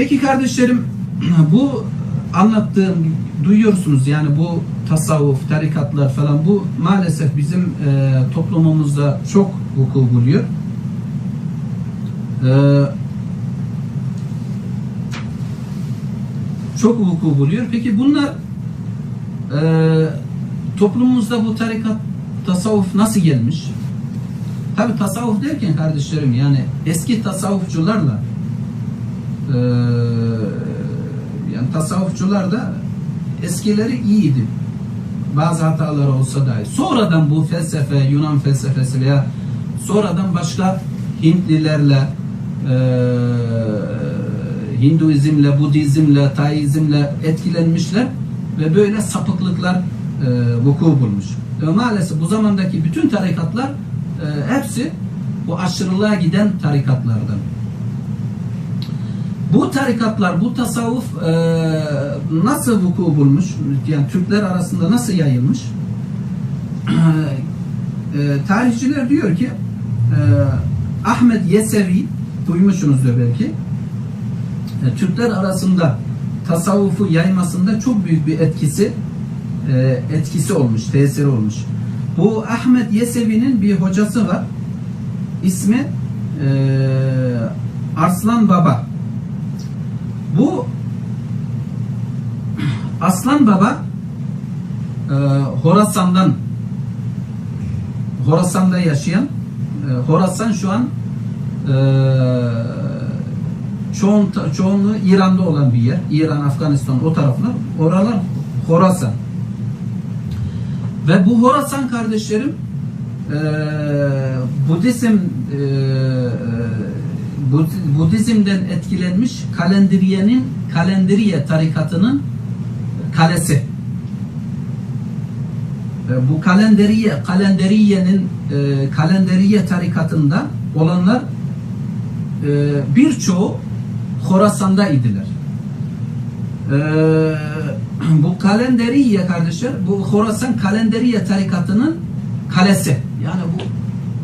Peki kardeşlerim bu anlattığım duyuyorsunuz yani bu tasavvuf, tarikatlar falan bu maalesef bizim e, toplumumuzda çok vuku buluyor. E, çok vuku buluyor. Peki bunlar e, toplumumuzda bu tarikat, tasavvuf nasıl gelmiş? Tabi tasavvuf derken kardeşlerim yani eski tasavvufçularla e, yani tasavvufçular da eskileri iyiydi. Bazı hatalar olsa dahi. Sonradan bu felsefe, Yunan felsefesi veya sonradan başka Hintlilerle e, Hinduizmle, Budizmle, Taizmle etkilenmişler ve böyle sapıklıklar e, vuku bulmuş. Ve maalesef bu zamandaki bütün tarikatlar e, hepsi bu aşırılığa giden tarikatlardan. Bu tarikatlar, bu tasavvuf e, nasıl vuku bulmuş? Yani Türkler arasında nasıl yayılmış? e, tarihçiler diyor ki e, Ahmet Yesevi duymuşsunuzdur belki. E, Türkler arasında tasavvufu yaymasında çok büyük bir etkisi e, etkisi olmuş, tesiri olmuş. Bu Ahmet Yesevi'nin bir hocası var. İsmi e, Arslan Baba. Bu Aslan Baba e, Horasan'dan Horasan'da yaşayan e, Horasan şu an e, çoğun, çoğunluğu İran'da olan bir yer. İran, Afganistan o taraflar. Oralar Horasan. Ve bu Horasan kardeşlerim e, Budizm e, Budizm'den etkilenmiş Kalenderiye'nin Kalenderiye tarikatının kalesi. E, bu Kalenderiye Kalenderiye'nin e, Kalenderiye tarikatında olanlar e, birçoğu Horasan'da idiler. E, bu Kalenderiye kardeşler bu Horasan Kalenderiye tarikatının kalesi. Yani bu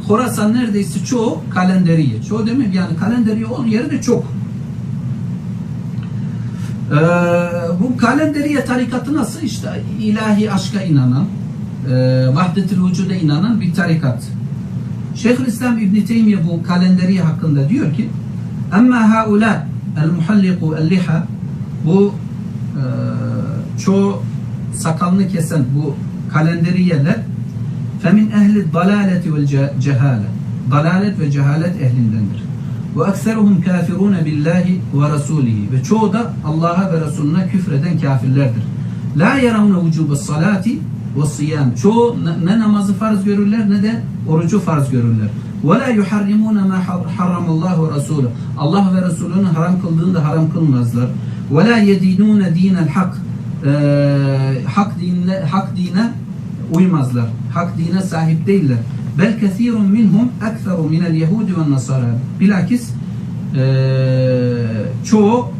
Horasan neredeyse çoğu kalenderiye. Çoğu demek yani kalenderiye onun yeri de çok. Ee, bu kalenderiye tarikatı nasıl? İşte ilahi aşka inanan, e, vahdet-i vücuda inanan bir tarikat. Şeyhülislam İbn Teymiye bu kalenderiye hakkında diyor ki Amma haula el muhalliku el liha bu e, çoğu sakalını kesen bu kalenderiyeler dalaleti vel ce- cehale dalalet ve cehalet ehlindendir. Ve ekseruhum kafirune billahi ve çoğu da Allah'a ve Resulüne küfreden kafirlerdir. Yaravne vücube salati ve siyam. Çoğu ne, namazı farz görürler ne de orucu farz görürler. La yuharrimune ma harramallahu ve rasuluhu. Allah ve Resulünün haram kıldığını da haram kılmazlar. Ve la yedinune dinel hak. Dinle hak dine uymazlar. Hak dine sahip değiller. Bel kesirun minhum ekseru minel yehudi ve nasara. Bilakis eee, çoğu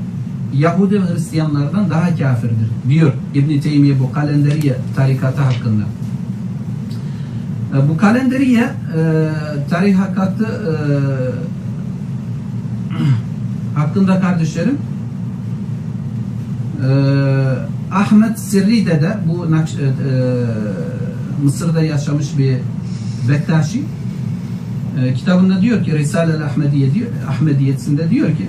Yahudi ve Hristiyanlardan daha kafirdir diyor İbn Teymiye bu kalenderiye tarikatı hakkında. E, Bu kalenderiye e, tarikatı e, hakkında kardeşlerim e, Ahmet Sirri'de de bu e, e, Mısır'da yaşamış bir Bektaşi e, kitabında diyor ki Risale-el Ahmediye diyor, Ahmediyesinde diyor ki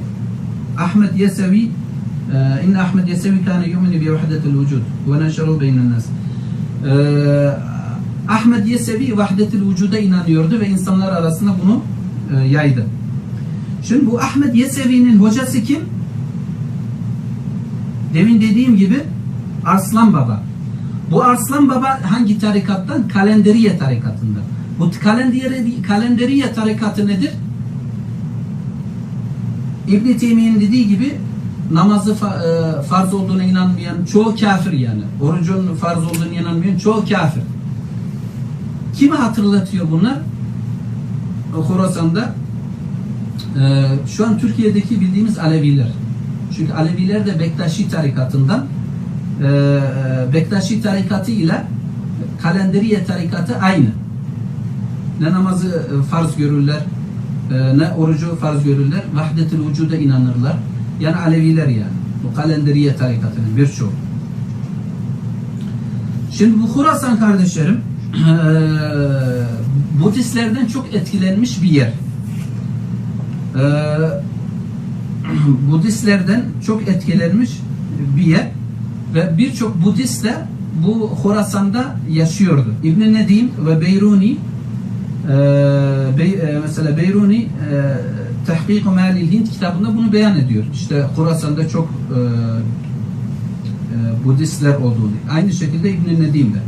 Ahmet Yesevi e, İnne Ahmet Yesevi kâne yumini bi vahdetil vücud ve neşeru beynen nas. E, Ahmet Yesevi vahdetil vücuda inanıyordu ve insanlar arasında bunu e, yaydı. Şimdi bu Ahmet Yesevi'nin hocası kim? Demin dediğim gibi Arslan Baba. Bu Arslan Baba hangi tarikattan? Kalenderiye tarikatından. Bu kalenderiye, kalenderiye tarikatı nedir? İbn Teymiye'nin dediği gibi namazı e, farz olduğuna inanmayan çoğu kafir yani. Orucun farz olduğuna inanmayan çoğu kafir. Kimi hatırlatıyor bunlar? Horasan'da e, şu an Türkiye'deki bildiğimiz Aleviler. Çünkü Aleviler de Bektaşi tarikatından e, e, Bektaşi tarikatı ile Kalenderiye tarikatı aynı. Ne namazı e, farz görürler, e, ne orucu farz görürler. Vahdet-i vücuda inanırlar. Yani Aleviler yani. Bu Kalenderiye tarikatının birçoğu. Şimdi bu Khurasan kardeşlerim eee, Budistlerden çok etkilenmiş bir yer. Budistlerden çok etkilenmiş bir yer ve birçok Budist de bu Khorasan'da yaşıyordu. İbn Nedim ve Beyruni eee, Bey- eee, mesela Beyruni eee Tahkik Malil Hint kitabında bunu beyan ediyor. İşte Khorasan'da çok eee, eee, Budistler olduğunu. Aynı şekilde İbn Nedim de.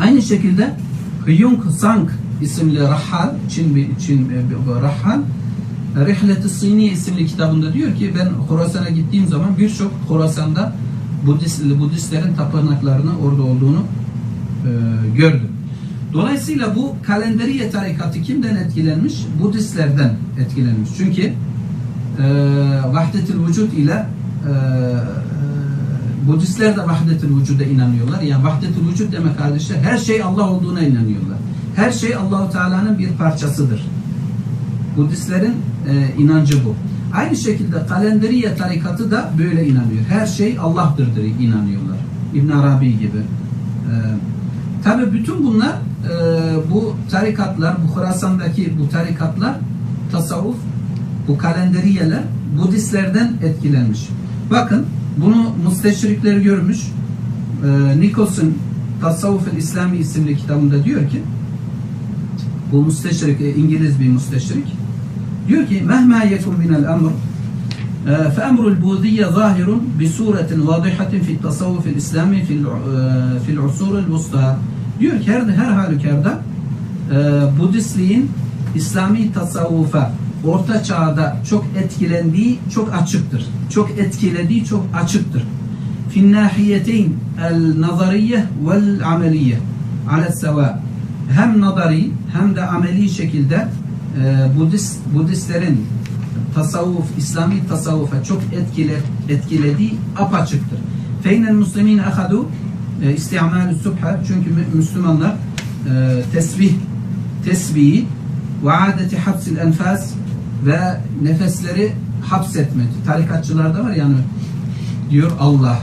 Aynı şekilde Hyung Sang isimli Rahal, Çin Çin bir Rahal Rihlet-i Sini isimli kitabında diyor ki ben Horasan'a gittiğim zaman birçok Horasan'da Budist, Budistlerin tapınaklarının orada olduğunu e, gördüm. Dolayısıyla bu Kalenderiye tarikatı kimden etkilenmiş? Budistlerden etkilenmiş. Çünkü e, Vahdet-ül Vücud ile e, Budistler de Vahdet-ül Vücud'a inanıyorlar. Yani Vahdet-ül Vücud demek kardeşler her şey Allah olduğuna inanıyorlar. Her şey Allahu Teala'nın bir parçasıdır. Budistlerin e, inancı bu. Aynı şekilde Kalenderiye tarikatı da böyle inanıyor. Her şey Allah'tır diye inanıyorlar. İbn Arabi gibi. E, Tabi bütün bunlar e, bu tarikatlar, bu Horasan'daki bu tarikatlar tasavvuf, bu kalenderiyeler Budistlerden etkilenmiş. Bakın bunu müsteşrikler görmüş. E, Nikos'un Tasavvuf-ül İslami isimli kitabında diyor ki bu müsteşrik, e, İngiliz bir müsteşrik Diyor ki mehma yekun minel emr ee, fe emrul buğdiye zahirun bi suretin vadihatin fi tasavvufil islami fil, e, fil usurul vusta. Diyor ki her, her halükarda e, Budistliğin İslami tasavvufa Orta Çağ'da çok etkilendiği çok açıktır. Çok etkilediği çok açıktır. Fin nahiyeteyn el nazariye vel ameliye ala seva. Hem nazari hem de ameli şekilde e, Budist Budistlerin tasavvuf, İslami tasavvufa çok etkile, etkilediği apaçıktır. Feynel muslimin ahadu e, istiamalü subha çünkü mü- Müslümanlar e, tesbih tesbihi ve adeti hapsil enfas ve nefesleri hapsetmek. Tarikatçılarda var yani diyor Allah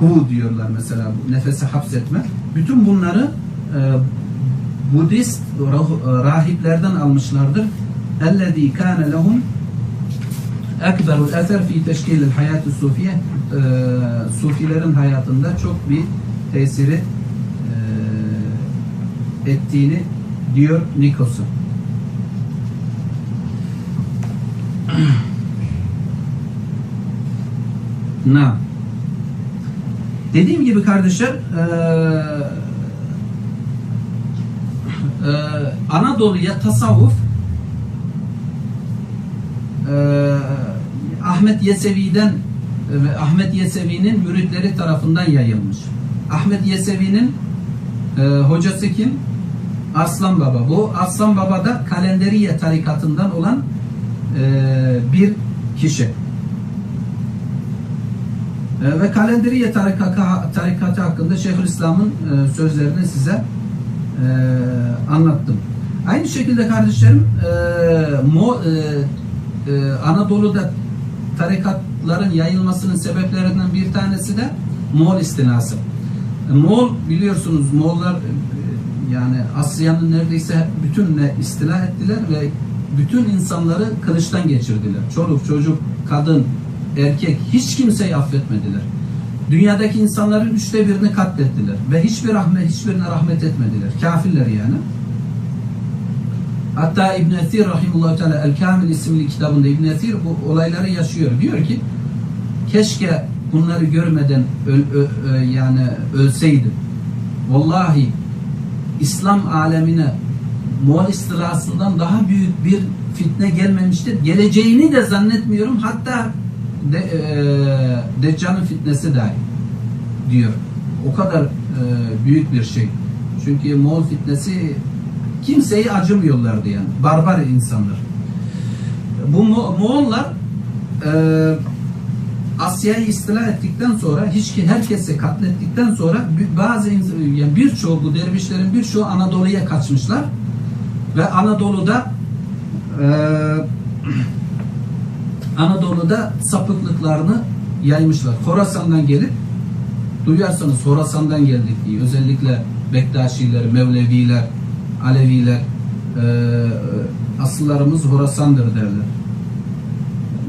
hu diyorlar mesela bu nefesi hapsetme. Bütün bunları e, Budist rah- rahiplerden almışlardır. Kâne lehum ekberul eser fi teşkilil hayatı sufiye e, sufilerin hayatında çok bir tesiri e, ettiğini diyor Nikos'u. Na. Dediğim gibi kardeşler eee eee, Anadolu'ya tasavvuf eee, Ahmet Yesevi'den ve Ahmet Yesevi'nin müritleri tarafından yayılmış. Ahmet Yesevi'nin eee, hocası kim? Aslan Baba. Bu Aslan Baba da Kalenderiye tarikatından olan eee, bir kişi. E, ve Kalenderiye tarikatı, tarikatı hakkında Şeyhülislam'ın e, sözlerini size e, anlattım. Aynı şekilde kardeşlerim e, Mo, e, e, Anadolu'da tarikatların yayılmasının sebeplerinden bir tanesi de Moğol istilası. E, Moğol biliyorsunuz Moğollar e, yani Asya'nın neredeyse bütününe istila ettiler ve bütün insanları kılıçtan geçirdiler. Çoluk, çocuk, kadın, erkek hiç kimseyi affetmediler. Dünyadaki insanların üçte birini katlettiler ve hiçbir rahmet hiçbirine rahmet etmediler. Kafirler yani. Hatta İbn Esir rahimehullah teala El Kamil isimli kitabında İbn Esir bu olayları yaşıyor. Diyor ki keşke bunları görmeden öl, ö- ö- yani ölseydim. Vallahi İslam alemine Moğol istilasından daha büyük bir fitne gelmemiştir. Geleceğini de zannetmiyorum. Hatta de, e, Deccal'ın fitnesi dahi diyor. O kadar e, büyük bir şey. Çünkü Moğol fitnesi kimseyi acımıyorlardı yani. Barbar insanlar. Bu Mo- Moğollar e, Asya'yı istila ettikten sonra hiç ki herkesi katlettikten sonra bazı ins- yani birçoğu bu dervişlerin birçoğu Anadolu'ya kaçmışlar ve Anadolu'da e, Anadolu'da sapıklıklarını yaymışlar. Horasan'dan gelip duyarsanız Horasan'dan geldik diye özellikle Bektaşiler, Mevleviler, Aleviler e, asıllarımız Horasan'dır derler.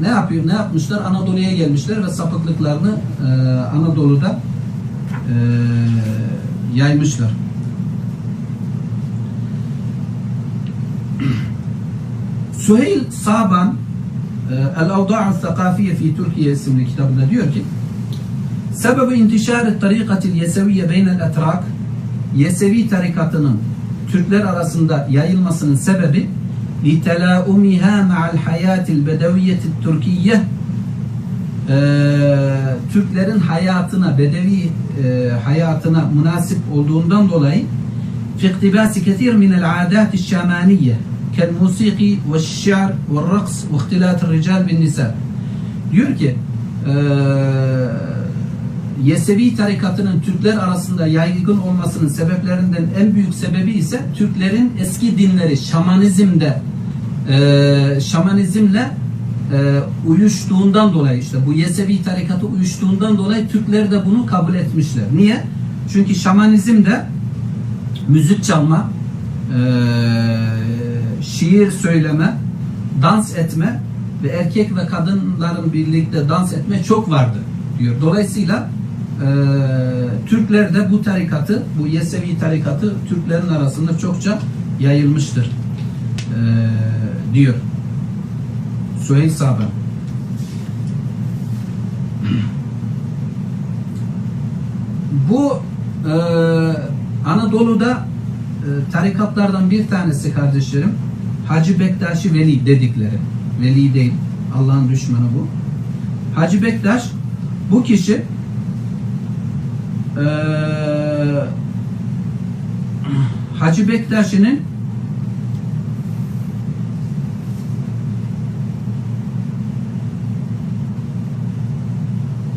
Ne yapıyor? Ne yapmışlar? Anadolu'ya gelmişler ve sapıklıklarını e, Anadolu'da e, yaymışlar. Süheyl Saban El-Avda'u Thakafiye fi Türkiye isimli kitabında diyor ki Sebebi intişar tarikatil yeseviye beynel etrak Yesevi tarikatının Türkler arasında yayılmasının sebebi لِتَلَاؤُمِهَا مَعَ الْحَيَاةِ الْبَدَوِيَّةِ التُّرْكِيَّةِ Ee, Türklerin hayatına, bedevi e, hayatına münasip olduğundan dolayı في اقتباس كثير من العادات الشامانية Kel-musiki ve şiar ve raks ve ihtilat rical bin nisa. Diyor ki e, Yesevi tarikatının Türkler arasında yaygın olmasının sebeplerinden en büyük sebebi ise Türklerin eski dinleri şamanizmde e, şamanizmle e, uyuştuğundan dolayı işte bu Yesevi tarikatı uyuştuğundan dolayı Türkler de bunu kabul etmişler. Niye? Çünkü şamanizmde müzik çalma, şiir söyleme, dans etme ve erkek ve kadınların birlikte dans etme çok vardı diyor. Dolayısıyla e, Türkler de bu tarikatı, bu Yesevi tarikatı Türklerin arasında çokça yayılmıştır e, diyor. Süheyl Saban. Bu e, Anadolu'da tarikatlardan bir tanesi kardeşlerim Hacı Bektaşi Veli dedikleri. Veli değil. Allah'ın düşmanı bu. Hacı Bektaş bu kişi e, Hacı Bektaşi'nin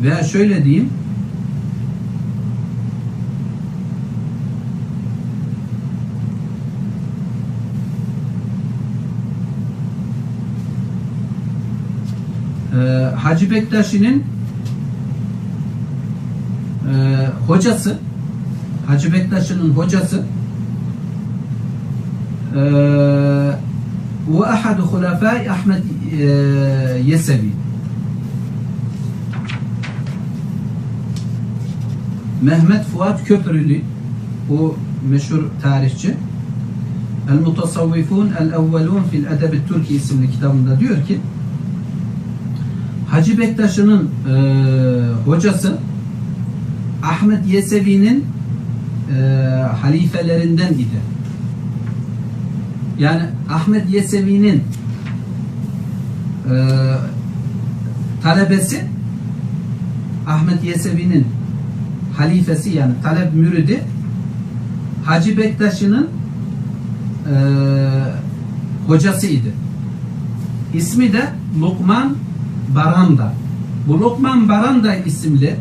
veya şöyle diyeyim Ee, Hacı Bektaşi'nin e, hocası Hacı Bektaşi'nin hocası e, ve ahadu hulafai Ahmet e, Yesevi. Mehmet Fuat Köprülü bu meşhur tarihçi. El Mutasavvifun El Evvelun fil Edeb Türki isimli kitabında diyor ki Hacı Bektaş'ın e, hocası Ahmet Yesevi'nin e, halifelerinden idi. Yani Ahmet Yesevi'nin e, talebesi Ahmet Yesevi'nin halifesi yani talep müridi Hacı Bektaş'ın e, hocasıydı. İsmi de Lokman Baranda. Bu Lokman Baranda isimli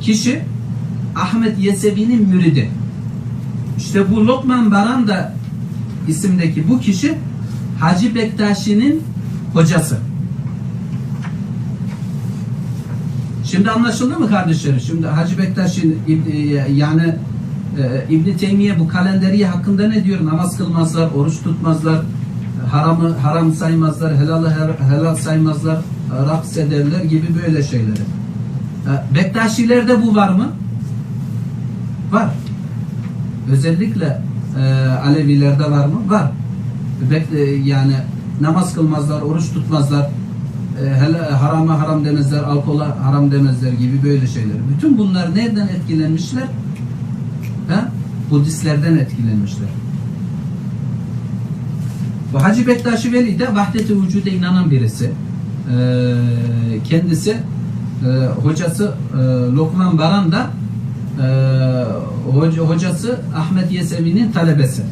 kişi Ahmet Yesevi'nin müridi. İşte bu Lokman Baranda isimdeki bu kişi Hacı Bektaşi'nin hocası. Şimdi anlaşıldı mı kardeşlerim? Şimdi Hacı Bektaş'ın yani e, İbn Teymiye bu kalenderiye hakkında ne diyor? Namaz kılmazlar, oruç tutmazlar, haramı haram saymazlar, helalı helal saymazlar, raks ederler gibi böyle şeyleri. Bektaşilerde bu var mı? Var. Özellikle e, Alevilerde var mı? Var. E, yani namaz kılmazlar, oruç tutmazlar, e, hele harama haram demezler, alkola haram demezler gibi böyle şeyler. Bütün bunlar nereden etkilenmişler? Ha? Budistlerden etkilenmişler. Bu Hacı Bektaşi Veli de vahdet-i vücuda inanan birisi. Ee, kendisi e, hocası e, Lokman Baran da e, hoca, hocası Ahmet Yesevi'nin talebesi.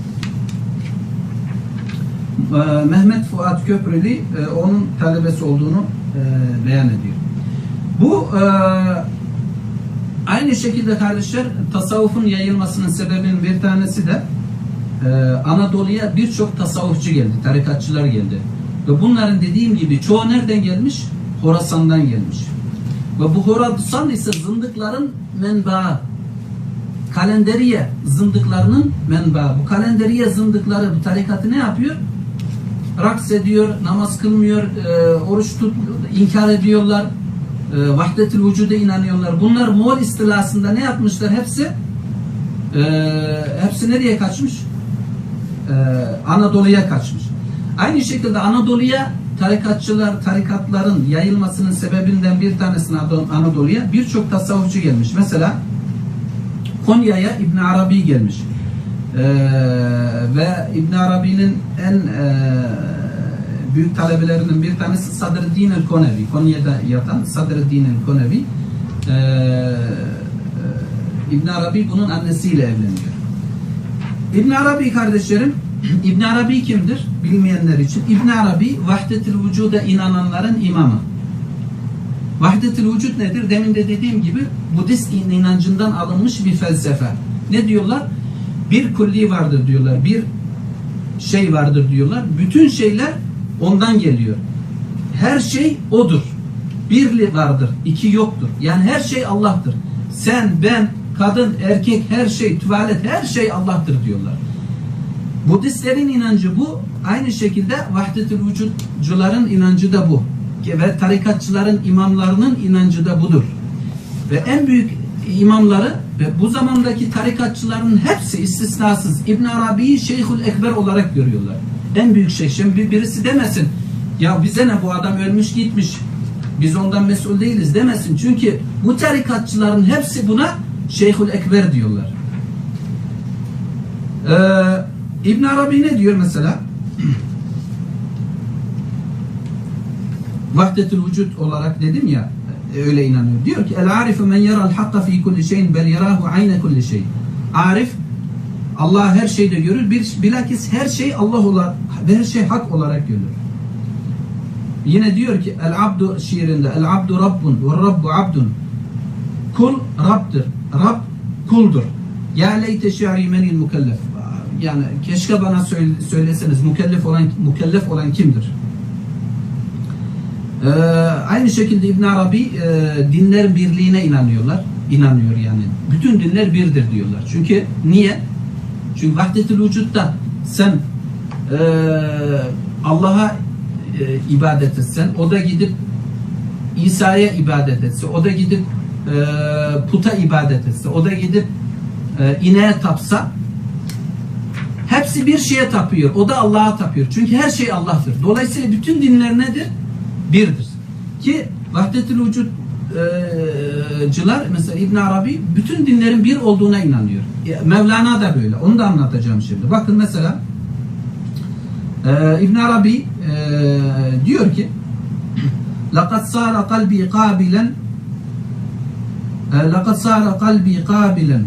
Mehmet Fuat Köprülü onun talebesi olduğunu beyan ediyor. Bu aynı şekilde kardeşler tasavvufun yayılmasının sebebinin bir tanesi de Anadolu'ya birçok tasavvufçu geldi, tarikatçılar geldi. Ve bunların dediğim gibi çoğu nereden gelmiş? Horasan'dan gelmiş. Ve bu Horasan ise zındıkların menbaı. Kalenderiye zındıklarının menbaı. Bu kalenderiye zındıkları bu tarikatı ne yapıyor? Raks ediyor, namaz kılmıyor, e, oruç tut, inkar ediyorlar. E, vahdetül vücuda inanıyorlar. Bunlar Moğol istilasında ne yapmışlar? Hepsi e, hepsi nereye kaçmış? E, Anadolu'ya kaçmış. Aynı şekilde Anadolu'ya tarikatçılar, tarikatların yayılmasının sebebinden bir tanesine Anadolu'ya birçok tasavvufçu gelmiş. Mesela Konya'ya İbn Arabi gelmiş. Ee, ve İbn Arabi'nin en e, büyük talebelerinden bir tanesi Sadreddin el-Konevi. Konya'da yatan Sadreddin el-Konevi. Ee, İbn Arabi bunun annesiyle evleniyor. İbn Arabi kardeşlerim, İbn Arabi kimdir? Bilmeyenler için. İbn Arabi vahdetül vücuda inananların imamı. Vahdetül vücut nedir? Demin de dediğim gibi Budist inancından alınmış bir felsefe. Ne diyorlar? Bir kulli vardır diyorlar. Bir şey vardır diyorlar. Bütün şeyler ondan geliyor. Her şey odur. Bir vardır, iki yoktur. Yani her şey Allah'tır. Sen, ben, kadın, erkek, her şey, tuvalet, her şey Allah'tır diyorlar. Budistlerin inancı bu. Aynı şekilde vahdetül vücutcuların inancı da bu. Ve tarikatçıların imamlarının inancı da budur. Ve en büyük imamları ve bu zamandaki tarikatçıların hepsi istisnasız İbn Arabi'yi Şeyhül Ekber olarak görüyorlar. En büyük şey. Şimdi birisi demesin ya bize ne bu adam ölmüş gitmiş biz ondan mesul değiliz demesin. Çünkü bu tarikatçıların hepsi buna Şeyhül Ekber diyorlar. Ee, İbn Arabi ne diyor mesela? Vahdetül vücut olarak dedim ya öyle inanıyor. Diyor ki el arifu men yaral hakka fi kulli şeyin bel yarahu ayne kulli şey. Arif Allah her şeyde görür. Bir, bilakis her şey Allah olarak her şey hak olarak görür. Yine diyor ki el abdu şiirinde el abdu rabbun ve rabbu abdun. Kul Rab'dır. Rab kuldur. Ya leyte şi'ri menil mukellef. Yani keşke bana söyleseniz mükellef olan mükellef olan kimdir? Ee, aynı şekilde İbn Arabi e, dinlerin birliğine inanıyorlar. İnanıyor yani. Bütün dinler birdir diyorlar. Çünkü niye? Çünkü vahdetül vücutta sen e, Allah'a e, ibadet etsen, o da gidip İsa'ya ibadet etse, o da gidip e, puta ibadet etse, o da gidip e, ineğe tapsa hepsi bir şeye tapıyor. O da Allah'a tapıyor. Çünkü her şey Allah'tır. Dolayısıyla bütün dinler nedir? birdir. Ki vahdetül vücut e, cılar mesela İbn Arabi bütün dinlerin bir olduğuna inanıyor. Mevlana da böyle. Onu da anlatacağım şimdi. Bakın mesela e, İbn Arabi e, diyor ki لَقَدْ صَارَ قَلْبِي قَابِلًا لَقَدْ صَارَ قَلْبِي قَابِلًا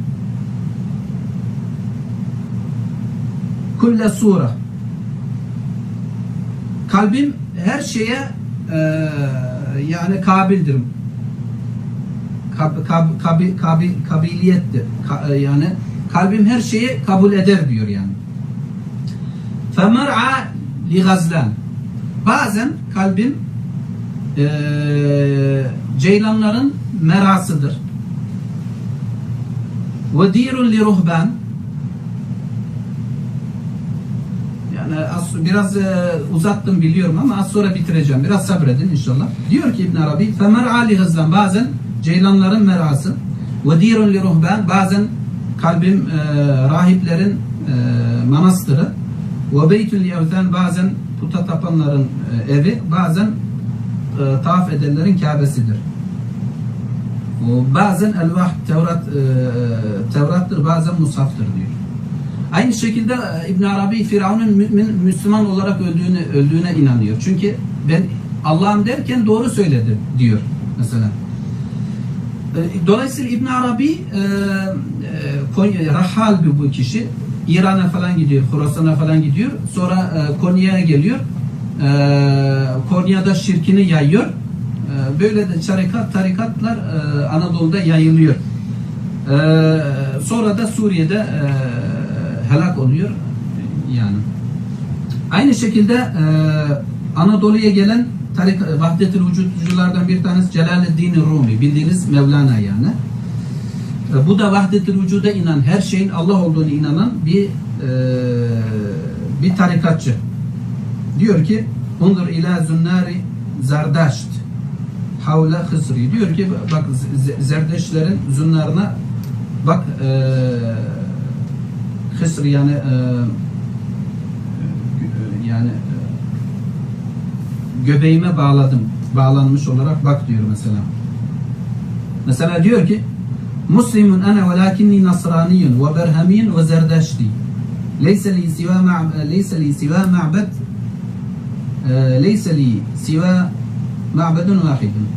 kulle sure kalbim her şeye e, yani kabildir. Kab, kab, kabi, kabi, kabiliyettir. Ka, yani kalbim her şeyi kabul eder diyor yani. Femer'a li gazlan. Bazen kalbim e, ceylanların merasıdır. Ve dirun li ruhban. Yani az, biraz e, uzattım biliyorum ama az sonra bitireceğim. Biraz sabredin inşallah. Diyor ki İbn Arabi femer'a li gazlan. Bazen ceylanların merası ve dirun li ruhban. Bazen kalbim e, rahiplerin e, manastırı ve beytün li evten. Bazen puta tapanların e, evi. Bazen e, tavaf edenlerin Kabe'sidir. O, bazen elvah Tevrat e, Tevrat'tır bazen Musaf'tır diyor. Aynı şekilde e, İbn Arabi Firavun'un mümin Müslüman olarak öldüğüne öldüğüne inanıyor. Çünkü ben Allah'ım derken doğru söyledi diyor mesela. E, dolayısıyla İbn Arabi e, e, Rahal bu kişi İran'a falan gidiyor, Horasan'a falan gidiyor. Sonra Konya'ya geliyor. Konya'da şirkini yayıyor. Böyle de tarikat, tarikatlar Anadolu'da yayılıyor. Sonra da Suriye'de helak oluyor yani. Aynı şekilde e, Anadolu'ya gelen tarik Vahdetül Vücutçulardan bir tanesi Celaleddin Rumi. Bildiğiniz Mevlana yani. E, Bu da Vahdetül Vücuda inan, her şeyin Allah olduğunu inanan bir e, bir tarikatçı. Diyor ki Undur ila zünnari zerdaşt havla hısri. Diyor ki bak Zerdeşlerin zünnarına bak e, hısri yani e, yani e, göbeğime bağladım. Bağlanmış olarak bak diyor mesela. Mesela diyor ki Muslimun ana velakinni nasraniyun ve berhamiyun ve zerdeşti. Leyse li siva leyse li siva ma'bed e, leyse li siva ma'bedun vahidun.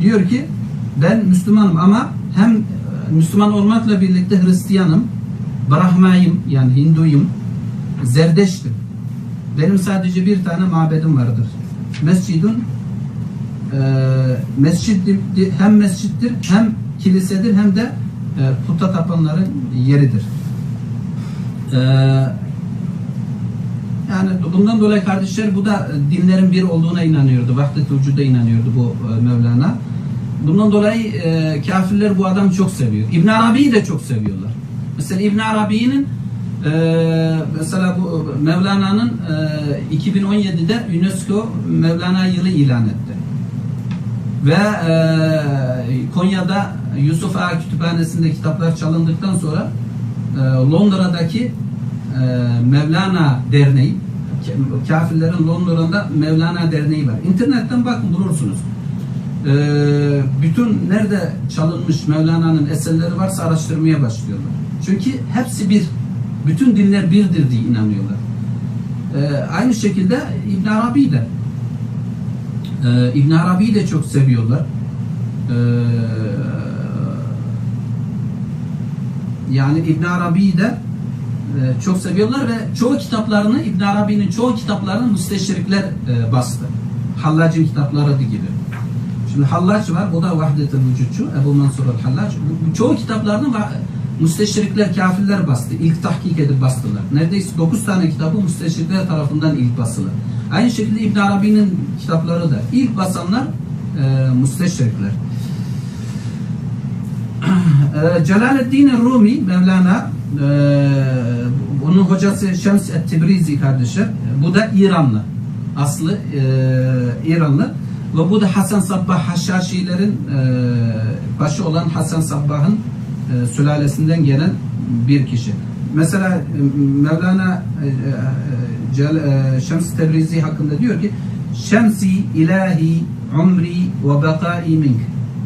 Diyor ki ben Müslümanım ama hem Müslüman olmakla birlikte Hristiyanım, Brahmayım yani Hinduyum, Zerdeştim. Benim sadece bir tane mabedim vardır. Mescidun e, mescid hem mescittir hem kilisedir hem de e, puta tapanların yeridir. E, yani bundan dolayı kardeşler bu da dinlerin bir olduğuna inanıyordu. Vahdet vücuda inanıyordu bu e, Mevlana. Bundan dolayı e, kafirler bu adamı çok seviyor. İbn Arabi'yi de çok seviyorlar. Mesela İbn Arabi'nin e, mesela bu Mevlana'nın e, 2017'de UNESCO Mevlana yılı ilan etti. Ve e, Konya'da Yusuf Ağa Kütüphanesi'nde kitaplar çalındıktan sonra e, Londra'daki e, Mevlana Derneği ka- kafirlerin Londra'da Mevlana Derneği var. İnternetten bakın bulursunuz. E, bütün nerede çalınmış Mevlana'nın eserleri varsa araştırmaya başlıyorlar. Çünkü hepsi bir. Bütün dinler birdir diye inanıyorlar. E, aynı şekilde İbn Arabi de ee, İbn Arabi'yi de çok seviyorlar. Ee, yani İbn Arabi'yi de e, çok seviyorlar ve çoğu kitaplarını İbn Arabi'nin çoğu kitaplarını müsteşrikler e, bastı. Hallac'ın kitapları gibi. Şimdi Hallac var, o da Vahdet-i Vücutçu, Ebu Mansur bu Çoğu kitaplarını müsteşrikler, kafirler bastı. İlk tahkik edip bastılar. Neredeyse 9 tane kitabı müsteşrikler tarafından ilk basılı. Aynı şekilde İbn Arabi'nin kitapları da ilk basanlar e, müsteşrikler. E, Celaleddin Rumi Mevlana e, bunun hocası Şems et-Tibrizi kardeşler. Bu da İranlı. Aslı e, İranlı. Ve bu da Hasan Sabbah Haşhaşilerin e, başı olan Hasan Sabbah'ın e, sülalesinden gelen bir kişi. Mesela e, Mevlana Şems Tebrizi hakkında diyor ki Şemsi ilahi umri ve bekai mink.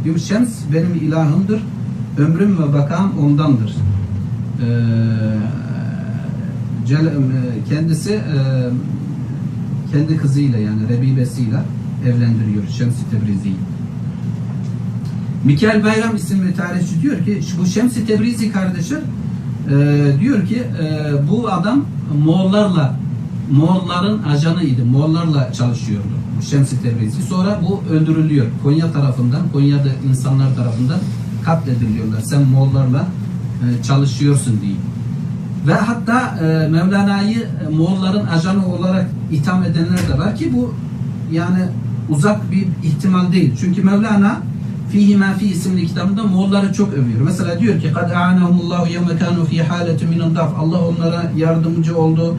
Diyor Şems benim ilahımdır. Ömrüm ve bakam ondandır. Kendisi kendi kızıyla yani Rebibesiyle evlendiriyor Şems-i Tebrizi'yi. Mikael Bayram isimli tarihçi diyor ki bu Şems-i Tebrizi kardeşler e, diyor ki e, bu adam Moğollarla Moğolların ajanıydı. Moğollarla çalışıyordu. Şems-i Tebrizi. Sonra bu öldürülüyor. Konya tarafından, Konya'da insanlar tarafından katlediliyorlar. Sen Moğollarla e, çalışıyorsun diye. Ve hatta e, Mevlana'yı Moğolların ajanı olarak itham edenler de var ki bu yani uzak bir ihtimal değil. Çünkü Mevlana Fihi ma fi isimli kitabında Moğolları çok övüyor. Mesela diyor ki kad a'anahumullahu yevme kanu fi haleti minin daf. Allah onlara yardımcı oldu.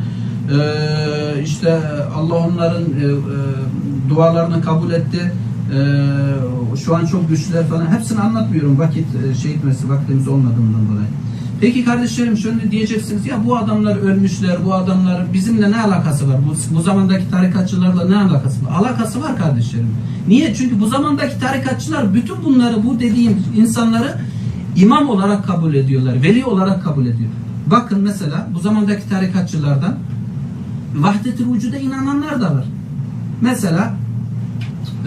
Ee, işte Allah onların e, e, dualarını kabul etti. Ee, şu an çok güçlüler falan. Hepsini anlatmıyorum vakit e, şey etmesi vaktimiz olmadığından dolayı. Peki kardeşlerim şöyle diyeceksiniz ya bu adamlar ölmüşler, bu adamlar bizimle ne alakası var? Bu, bu zamandaki tarikatçılarla ne alakası var? Alakası var kardeşlerim. Niye? Çünkü bu zamandaki tarikatçılar bütün bunları, bu dediğim insanları imam olarak kabul ediyorlar, veli olarak kabul ediyor. Bakın mesela bu zamandaki tarikatçılardan vahdet-i vücuda inananlar da var. Mesela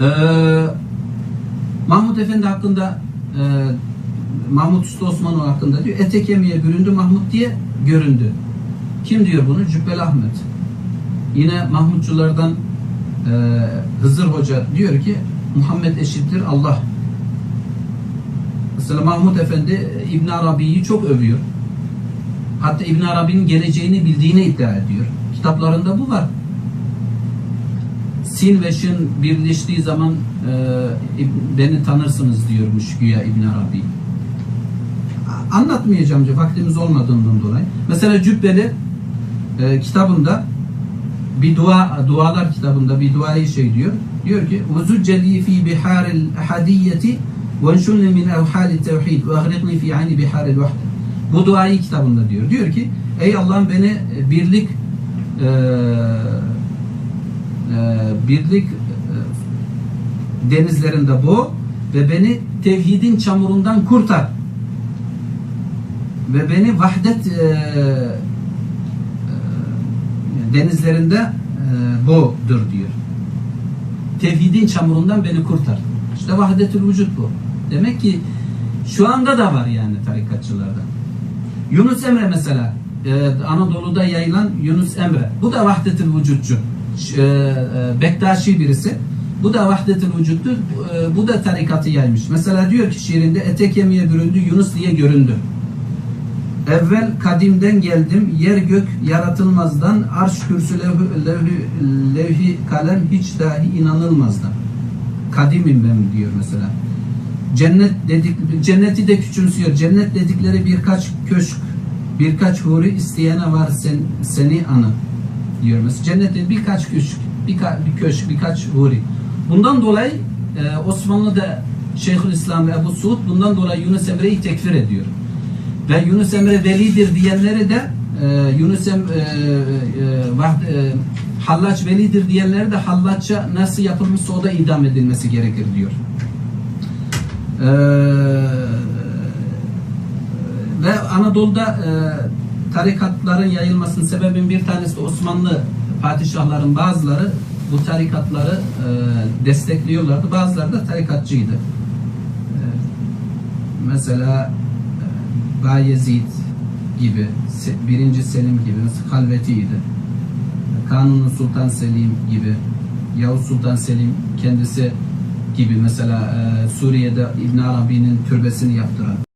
eee Mahmut Efendi hakkında eee Mahmut Usta Osmanoğlu hakkında diyor ete kemiğe büründü Mahmut diye göründü. Kim diyor bunu? Cübbeli Ahmet. Yine Mahmutçulardan e, Hızır Hoca diyor ki Muhammed eşittir Allah. Mesela Mahmut Efendi İbn Arabi'yi çok övüyor. Hatta İbn Arabi'nin geleceğini bildiğini iddia ediyor. Kitaplarında bu var. Sin ve şin birleştiği zaman e, beni tanırsınız diyormuş güya İbn Arabi. Anlatmayacağım vaktimiz olmadığından dolayı. Mesela Cübbeli e, kitabında bir dua dualar kitabında bir duayı şey diyor. Diyor ki "Vuzucceli fi biharil ahadiyeti ve enşunni min evhali tevhid ve agriqni fi ayni biharil vahde." Bu duayı kitabında diyor. Diyor ki ey Allah'ım beni birlik e, e, birlik e, denizlerinde boğ ve beni tevhidin çamurundan kurtar. Ve beni vahdet e, e, denizlerinde e, boğdur diyor. Tevhidin çamurundan beni kurtar. İşte vahdetül vücut bu. Demek ki şu anda da var yani tarikatçılarda. Yunus Emre mesela e, Anadolu'da yayılan Yunus Emre. Bu da vahdetül vücutçu. E, e, Bektaşi birisi. Bu da vahdetül vücuttu. E, bu da tarikatı yaymış. Mesela diyor ki şiirinde ete kemiğe büründü Yunus diye göründü. Evvel kadimden geldim, yer gök yaratılmazdan, arş kürsü levh, levh, levhi kalem hiç dahi inanılmazdan. Kadimim ben diyor mesela. Cennet dedik, cenneti de küçümsüyor. Cennet dedikleri birkaç köşk, birkaç huri isteyene var sen, seni anı diyor mesela. Cennette birkaç köşk, birka, bir köşk, birkaç huri. Bundan dolayı e, Osmanlı'da Şeyhülislam ve Ebu Suud bundan dolayı Yunus Emre'yi tekfir ediyor. Ve Yunus Emre velidir diyenleri de e, Yunus Em, e, e, vah- e, Hallaç velidir diyenleri de Hallaç'a nasıl yapılmışsa o da idam edilmesi gerekir diyor. E, ve Anadolu'da e, tarikatların yayılmasının sebebin bir tanesi de Osmanlı padişahların bazıları bu tarikatları e, destekliyorlardı. Bazıları da tarikatçıydı. E, mesela e, Bayezid gibi, birinci Selim gibi, mesela Halveti'ydi. Kanuni Sultan Selim gibi, Yavuz Sultan Selim kendisi gibi mesela e, Suriye'de İbn Arabi'nin türbesini yaptıran